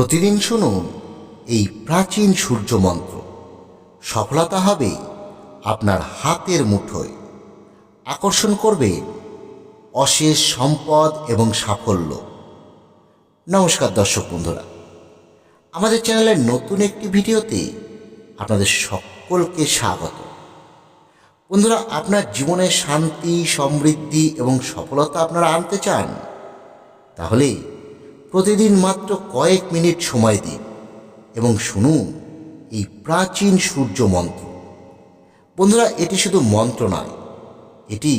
প্রতিদিন শুনুন এই প্রাচীন সূর্য মন্ত্র সফলতা হবে আপনার হাতের মুঠোয়। আকর্ষণ করবে অশেষ সম্পদ এবং সাফল্য। নমস্কার দর্শক বন্ধুরা। আমাদের চ্যানেলের নতুন একটি ভিডিওতে আপনাদের সকলকে স্বাগত। বন্ধুরা, আপনার জীবনে শান্তি, সমৃদ্ধি এবং সফলতা আপনারা আনতে চান, তাহলে প্রতিদিন মাত্র কয়েক মিনিট সময় দিন। এবং শুনুন, এই প্রাচীন সূর্য মন্ত্র। বন্ধুরা, এটি শুধু মন্ত্র নয়, এটি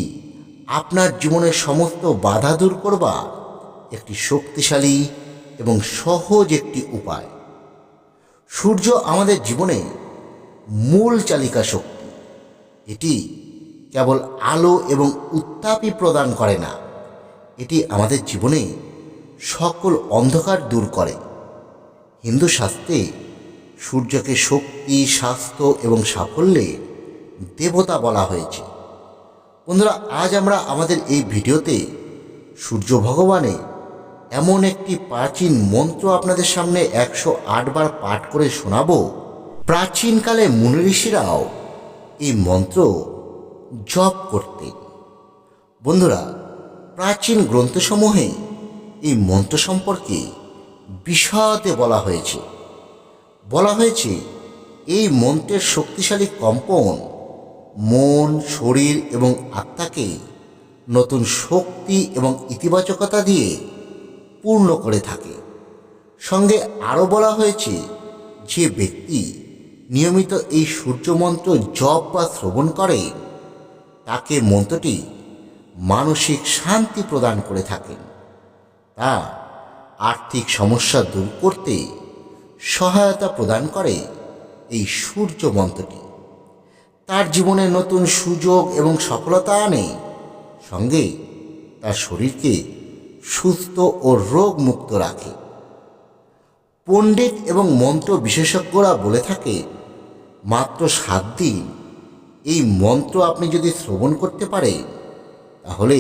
আপনার জীবনের সমস্ত বাধা দূর করবার একটি শক্তিশালী এবং সহজ একটি উপায়। সূর্য আমাদের জীবনে মূল চালিকা শক্তি। এটি কেবল আলো এবং উত্তাপই প্রদান করে না, এটি আমাদের জীবনে সকল অন্ধকার দূর করে। হিন্দু শাস্ত্রে সূর্যকে শক্তি, স্বাস্থ্য এবং সাফল্যে দেবতা বলা হয়েছে। বন্ধুরা, আজ আমরা আমাদের এই ভিডিওতে সূর্য ভগবানে এমন একটি প্রাচীন মন্ত্র আপনাদের সামনে একশো আট বার পাঠ করে শোনাবো। প্রাচীনকালে মুনি ঋষিরাও এই মন্ত্র জপ করতেন। বন্ধুরা, প্রাচীন গ্রন্থসমূহে এই মন্ত্র সম্পর্কে বিশদে বলা হয়েছে। বলা হয়েছে, এই মন্ত্রের শক্তিশালী কম্পন মন, শরীর এবং আত্মাকে নতুন শক্তি এবং ইতিবাচকতা দিয়ে পূর্ণ করে থাকে। সঙ্গে আরও বলা হয়েছে, যে ব্যক্তি নিয়মিত এই সূর্যমন্ত্র জপ বা শ্রবণ করে, তাকে মন্ত্রটি মানসিক শান্তি প্রদান করে থাকেন। তা আর্থিক সমস্যা দূর করতে সহায়তা প্রদান করে এই সূর্য মন্ত্রটি। তার জীবনে নতুন সুযোগ এবং সফলতা আনে, সঙ্গে তার শরীরকে সুস্থ ও রোগ মুক্ত রাখে। পণ্ডিত এবং মন্ত্র বিশেষজ্ঞরা বলে থাকে, মাত্র সাত দিন। এই মন্ত্র আপনি যদি শ্রবণ করতে পারেন তাহলে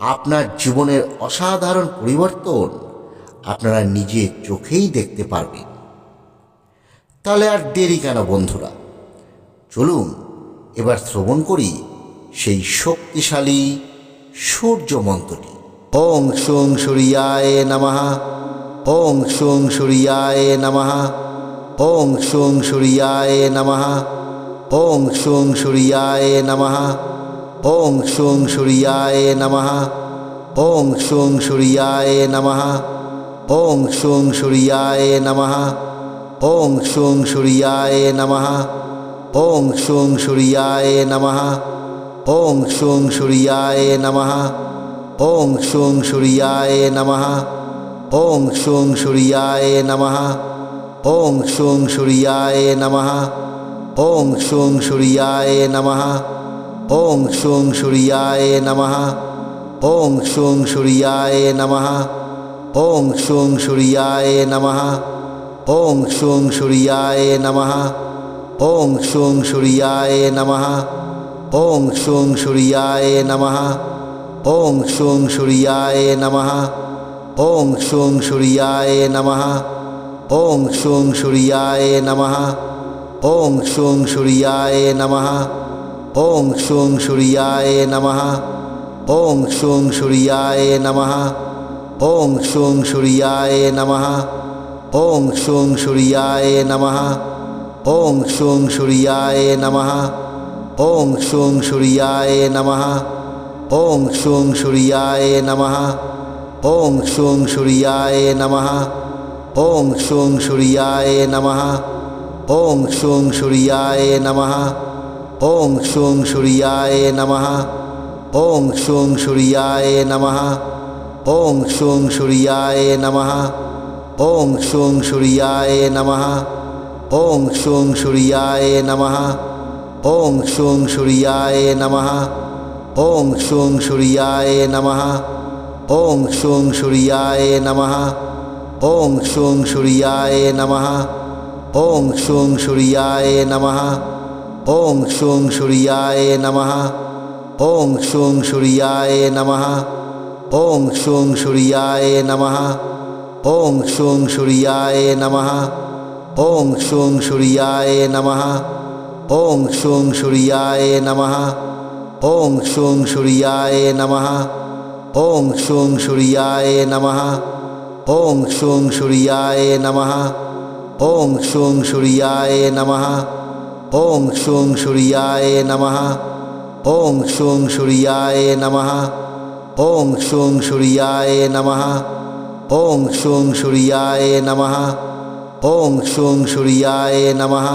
আপনার জীবনের অসাধারণ পরিবর্তন আপনারা নিজে চোখেই দেখতে পারবেন। তাহলে আর দেরি কেন বন্ধুরা? চলুন, এবার শ্রবণ করি সেই শক্তিশালী সূর্য মন্ত্রটি ওং সুং সূর্যায় নামাহা ওং সুং সূর্যায় নমঃ। ওং সুং সূর্যায় নামাহা ওং সুং সূর্যায় নমঃ। ওং সুং সূর্যায় নমঃ ওং সুং সূর্যায় নমঃ ওং সুং সূর্যায় নমঃ ওং সুং সূর্যায় নমঃ ওং সুং সূর্যায় নমঃ ওং সুং সূর্যায় নমঃ ওং সুং সূর্যায় নমঃ ওং সুং সূর্যায় নমঃ ওং সুং সূর্যায় নমঃ ওং সুং সূর্যায় নমঃ ওং সুং সূর্যায় নমঃ ওং সুং সূর্যায় নমঃ ওং সুং সূর্যায় নমঃ ওং সুং সূর্যায় নমঃ ওং সুং সূর্যায় নমঃ ওং সুং সূর্যায় নমঃ ওং সুং সূর্যায় নমঃ ওং সুং সূর্যায় নমঃ ওং সুং সূর্যায় নমঃ ওং সুং সূর্যায় নমঃ ওং সুং সূর্যায় নমঃ ওং সুং সূর্যায় নমঃ ওং সুং সূর্যায় নমঃ ওং সুং সূর্যায় নমঃ ওং সুং সূর্যায় নমঃ ওং সুং সূর্যায় নমঃ ওং সুং সূর্যায় নমঃ ওং সুং সূর্যায় নমঃ ওং সুং সূর্যায় নমঃ ওং সুং সূর্যায় নমঃ ওং সুং সূর্যায় নমঃ ওং সুং সূর্যায় নমঃ ওং সুং সূর্যায় নমঃ ওং সুং সূর্যায় নমঃ ওং সুং সূর্যায় নমঃ ওং সুং সূর্যায় নমঃ ওং সুং সূর্যায় নমঃ ওং সুং সূর্যায় নমঃ ওং সুং সূর্যায় নমঃ ওং সুং সূর্যায় নমঃ ওং সুং সূর্যায় নমঃ ওং সুং সূর্যায় নমঃ ওং সুং সূর্যায় নমঃ ওং সুং সূর্যায় নমঃ ওং সুং সূর্যায় নমঃ ওং সুং সূর্যায় নমঃ ওং সুং সূর্যায় নমঃ ওং সুং সূর্যায় নমঃ ওং সুং সূর্যায় নমঃ ওং সুং সূর্যায় নমঃ ওং সুং সূর্যায় নমঃ ওং সুং সূর্যায় নমঃ ওং সুং সূর্যায় নমঃ ওং সুং সূর্যায় নমঃ ওং সুং সূর্যায় নমঃ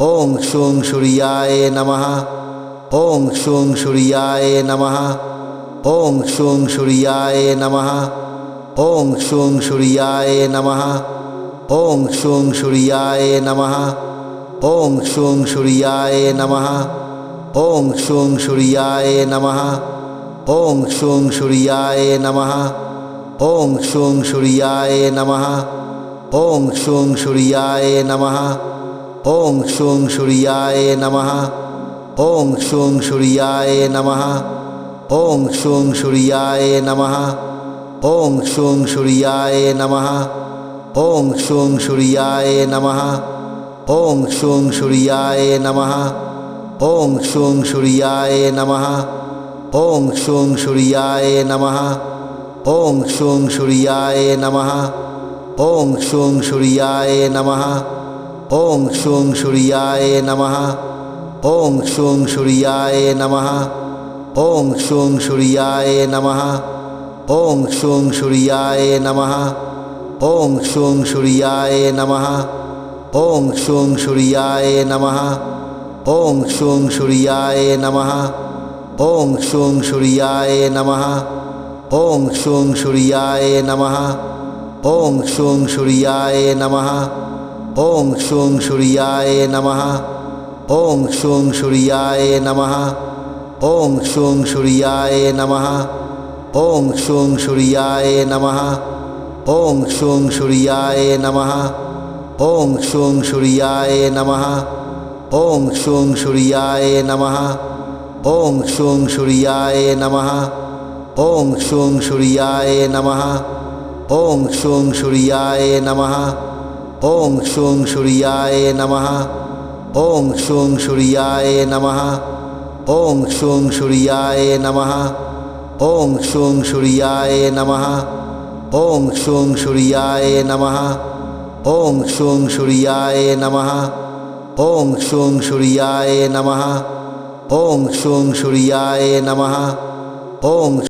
ওং সুং সূর্যায় নমঃ ওং সুং সূর্যায় নমঃ ওং সুং সূর্যায় নমঃ ওং সুং সূর্যায় নমঃ ওং সুং সূর্যায় নমঃ ওং সুং সূর্যায় নমঃ ওং সুং সূর্যায় নমঃ ওং সুং সূর্যায় নমঃ ওং সুং সূর্যায় নমঃ ওং সুং সূর্যায় নমঃ ওং সুং সূর্যায় নমঃ ওং সুং সূর্যায় নমঃ ওং সুং সূর্যায় নমঃ ওং সুং সূর্যায় নমঃ ওং সুং সূর্যায় নমঃ ওং সুং সূর্যায় নমঃ ওং সুং সূর্যায় নমঃ ওং সুং সূর্যায় নমঃ ওং সুং সূর্যায় নমঃ ওং সুং সূর্যায় নমঃ ওং সুং সূর্যায় নমঃ ওং সুং সূর্যায় নমঃ ওং সুং সূর্যায় নমঃ ওং সুং সূর্যায় নমঃ ওং সুং সূর্যায় নমঃ ওং সুং সূর্যায় নমঃ ওং সুং সূর্যায় নমঃ ওং সুং সূর্যায় নমঃ ওং সুং সূর্যায় নমঃ ওং সুং সূর্যায় নমঃ ওং সুং সূর্যায় নমঃ ওং সুং সূর্যায় নমঃ ওং সুং সূর্যায় নমঃ ওং সুং সূর্যায় নমঃ ওং সুং সূর্যায় নমঃ ওং সুং সূর্যায় নমঃ ওং সুং সূর্যায় নমঃ ওং সুং সূর্যায় নমঃ ওং সুং সূর্যায় নমঃ ওং সুং সূর্যায় নমঃ ওং সুং সূর্যায় নমঃ ওং সুং সূর্যায় নমঃ ওং সুং সূর্যায় নমঃ ওং সুং সূর্যায় নমঃ ওং সুং সূর্যায় নমঃ ওং সুং সূর্যায় নমঃ। ওং সুং সূর্যায় নমঃ। ওং সুং সূর্যায় নমঃ। ওং